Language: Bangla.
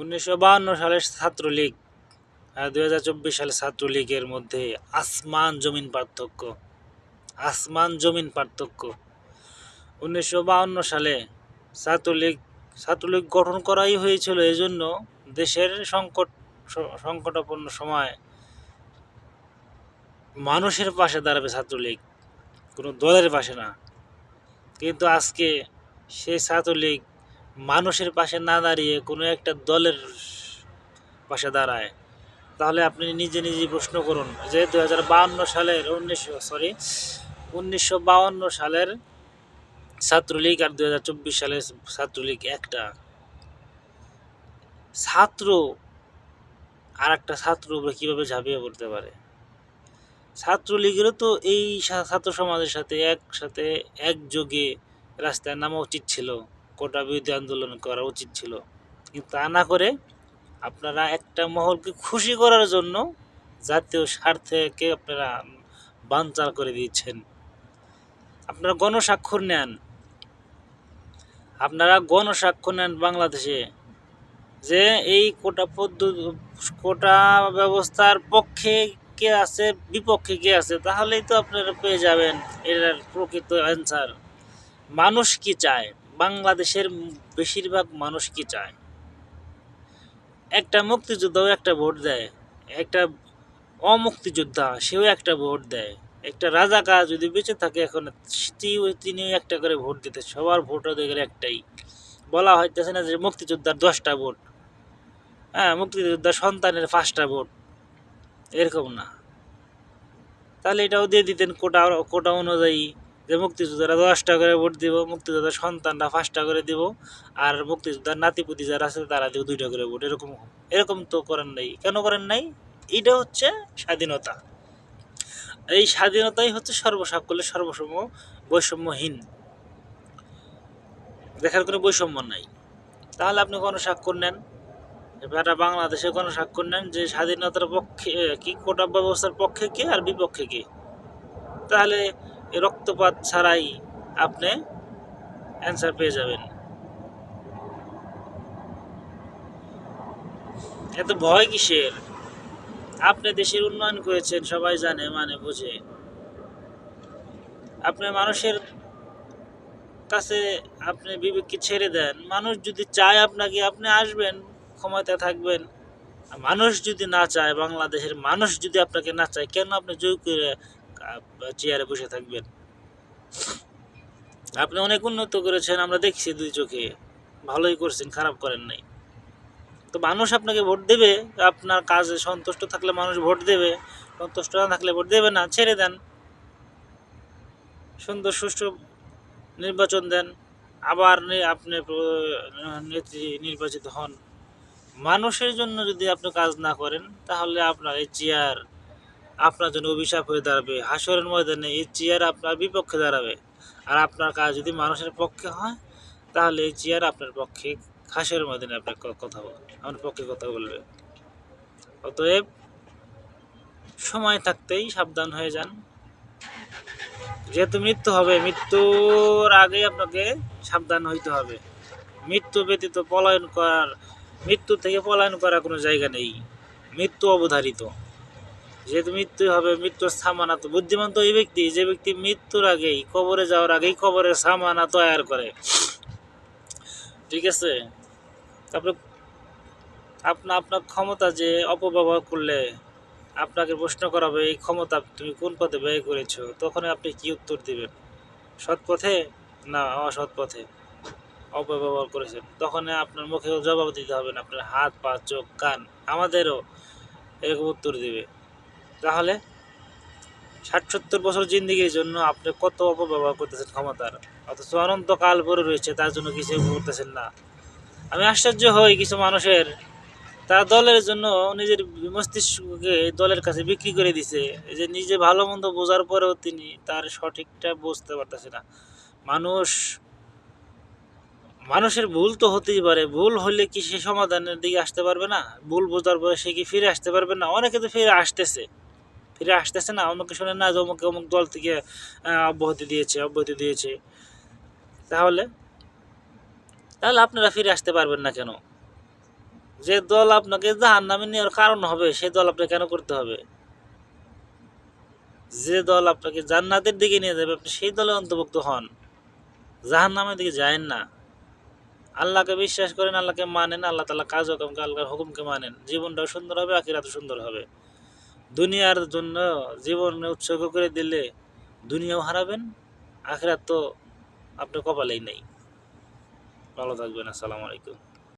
উনিশশো বাহান্ন সালের ছাত্রলীগ আর দুই হাজার চব্বিশ সালের ছাত্রলীগের মধ্যে আসমান জমিন পার্থক্য, আসমান জমিন পার্থক্য। উনিশশো বাহান্ন সালে ছাত্রলীগ ছাত্রলীগ গঠন করাই হয়েছিল এই জন্য দেশের সংকট, সংকটাপন্ন সময় মানুষের পাশে দাঁড়াবে ছাত্রলীগ, কোনো দলের পাশে না। কিন্তু আজকে সেই ছাত্রলীগ মানুষের পাশে না দাঁড়িয়ে কোনো একটা দলের পাশে দাঁড়ায়। তাহলে আপনি নিজে নিজে প্রশ্ন করুন যে দু সালের উনিশশো সরি উনিশশো সালের ছাত্রলীগ আর দু হাজার চব্বিশ সালের ছাত্রলীগ একটা। ছাত্র আর একটা ছাত্র উপরে কীভাবে ঝাঁপিয়ে পড়তে পারে? ছাত্রলীগেরও তো এই ছাত্র সমাজের সাথে একসাথে একযোগে রাস্তায় নামা উচিত ছিল। কোটা বিরোধী আন্দোলন করা উচিত ছিল। কিন্তু তা না করে আপনারা একটা মহলকে খুশি করার জন্য জাতীয় স্বার্থকে আপনারা বানচাল করে দিচ্ছেন আপনারা গণস্বাক্ষর নেন। আপনারা গণস্বাক্ষর নেন বাংলাদেশে যে এই কোটা পদ্ধতি কোটা ব্যবস্থার পক্ষে কে আছে, বিপক্ষে কে আছে, তাহলেই তো আপনারা পেয়ে যাবেন এর প্রকৃত অ্যান্সার মানুষ কি চায়? বাংলাদেশের বেশিরভাগ মানুষ কি চায়? একটা মুক্তিযোদ্ধাও একটা ভোট দেয়, একটা অমুক্তিযোদ্ধা সেও একটা ভোট দেয়, একটা রাজাকার যদি বেঁচে থাকে এখন তিনিও একটা করে ভোট দিতে, সবার ভোট ওদের একটাই। বলা হইতেছে না যে মুক্তিযোদ্ধার দশটা ভোট। হ্যাঁ মুক্তিযোদ্ধার সন্তানের পাঁচটা ভোট, এরকম না। তাহলে এটাও দিয়ে দিতেন কোটা কোটা অনুযায়ী যে মুক্তিযোদ্ধারা দশটা করে ভোট দিব, মুক্তিযোদ্ধার সন্তানরা পাঁচটা করে দিব, আর মুক্তিযোদ্ধার নাতিপুতি যারা আছে তারা দিব দুইটা করে ভোট। এরকম এরকম তো করেন নাই। কেন করেন নাই? এটা হচ্ছে স্বাধীনতা। এই স্বাধীনতাই হচ্ছে সর্বসাকল্যের সর্বসম বৈষম্যহীন। দেখার কোনো বৈষম্য নাই। তাহলে আপনি কোনো স্বাক্ষর নেন? এবার বাংলাদেশে কোনো স্বাক্ষর নেন যে স্বাধীনতার পক্ষে, কি কোটা ব্যবস্থার পক্ষে কে আর বিপক্ষে কে? তাহলে রক্তপাত ছাড়াই আপনি অ্যান্সার পেয়ে যাবেন। এত ভয় কিসের? আপনি দেশের উন্নয়ন করেছেন, সবাই জানে মানে বুঝে। আপনি মানুষের কাছে আপনি বিবেককে ছেড়ে দেন। মানুষ যদি চায় আপনাকে, আপনি আসবেন ক্ষমতা থাকবেন। মানুষ যদি না চায়, বাংলাদেশের মানুষ যদি আপনাকে না চায়, কেন আপনি জোর করে চেয়ারে বসে থাকবেন। আপনি অনেক উন্নত করেছেন, আমরা দেখছি দুই চোখে। ভালোই করছেন, খারাপ করেন নাই। তো মানুষ আপনাকে ভোট দেবে, আপনার কাজে সন্তুষ্ট থাকলে মানুষ ভোট দেবে, সন্তুষ্ট না থাকলে ভোট দেবে না, ছেড়ে দেন। সুন্দর সুষ্ঠু নির্বাচন দেন, আবার আপনি নেত্রী নির্বাচিত হন। মানুষের জন্য যদি আপনি কাজ না করেন, তাহলে আপনার এই চেয়ার আপনার জন্য অভিশাপ হয়ে দাঁড়াবে। হাসরের ময়দানে এই চেয়ার আপনার বিপক্ষে দাঁড়াবে। আর আপনার কাজ যদি মানুষের পক্ষে হয়, তাহলে এই চেয়ার আপনার পক্ষে হাসরের ময়দানে আপনার কথা বল আপনার পক্ষে কথা বলবে। অতএব সময় থাকতেই সাবধান হয়ে যান। যেহেতু মৃত্যু হবে, মৃত্যুর আগেই আপনাকে সাবধান হইতে হবে। মৃত্যু ব্যতীত পলায়ন করার মৃত্যু থেকে পলায়ন করার কোনো জায়গা নেই। মৃত্যু অবধারিত। যেহেতু মৃত্যু হবে, মৃত্যুর সামানা তো বুদ্ধিমান তো এই ব্যক্তি, যে ব্যক্তি মৃত্যুর আগেই, কবরে যাওয়ার আগেই কবরের সামানা তৈয়ার করে। ঠিক আছে? তারপরে আপনার আপনার ক্ষমতা যে অপব্যবহার করলে আপনাকে প্রশ্ন করা হবে, এই ক্ষমতা তুমি কোন পথে ব্যয় করেছ? তখন আপনি কি উত্তর দিবেন? সৎ পথে? না, অসৎ পথে। অপব্যবহার করেছেন। তখন আপনার মুখে জবাব দিতে হবে না, আপনার হাত, পা, চোখ, কান আমাদেরও এরকম উত্তর দিবে। তাহলে ষাট সত্তর বছর জিন্দিগির জন্য আপনি কত অপব্যবহার করতেছেন ক্ষমতার? অথচ অনন্তকাল পরে রয়েছে, তার জন্য কিছু করতেছেন না। আমি আশ্চর্য হই কিছু মানুষের। তার দলের জন্য নিজের মস্তিষ্ককে দলের কাছে বিক্রি করে দিছে। যে নিজে ভালো মন্দ বোঝার পরেও তিনি তার সঠিকটা বুঝতে পারতেছে না। মানুষ, মানুষের ভুল তো হতেই পারে। ভুল হলে কি সে সমাধানের দিকে আসতে পারবে না? ভুল বোঝার পরে সে কি ফিরে আসতে পারবে না? অনেকে তো ফিরে আসতেছে। ফিরে আসতেছে না অমুকে শুনে না যে অমুক অমুক দল থেকে অব্যাহতি দিয়েছে অব্যাহতি দিয়েছে। তাহলে? তাহলে আপনারা ফিরে আসতে পারবেন না কেন? যে দল আপনাকে জাহান নামে নেওয়ার কারণ হবে, সে দল আপনাকে কেন করতে হবে? যে দল আপনাকে জান্নাতের দিকে নিয়ে যাবে, আপনি সেই দলে অন্তর্ভুক্ত হন। জাহান নামের দিকে যায়েন না। আল্লাহকে বিশ্বাস করেন, আল্লাহকে মানেন, আল্লাহ তালা কাজ হুকুমকে আল্লাহর হুকুমকে মানেন। জীবনটাও সুন্দর হবে, আখিরাতও সুন্দর হবে। দুনিয়ার জন্য জীবন উৎসর্গ করে দিলে দুনিয়াও হারাবেন, আখেরাত তো আপনার কপালেই নেই। ভালো থাকবেন, আসসালামু আলাইকুম।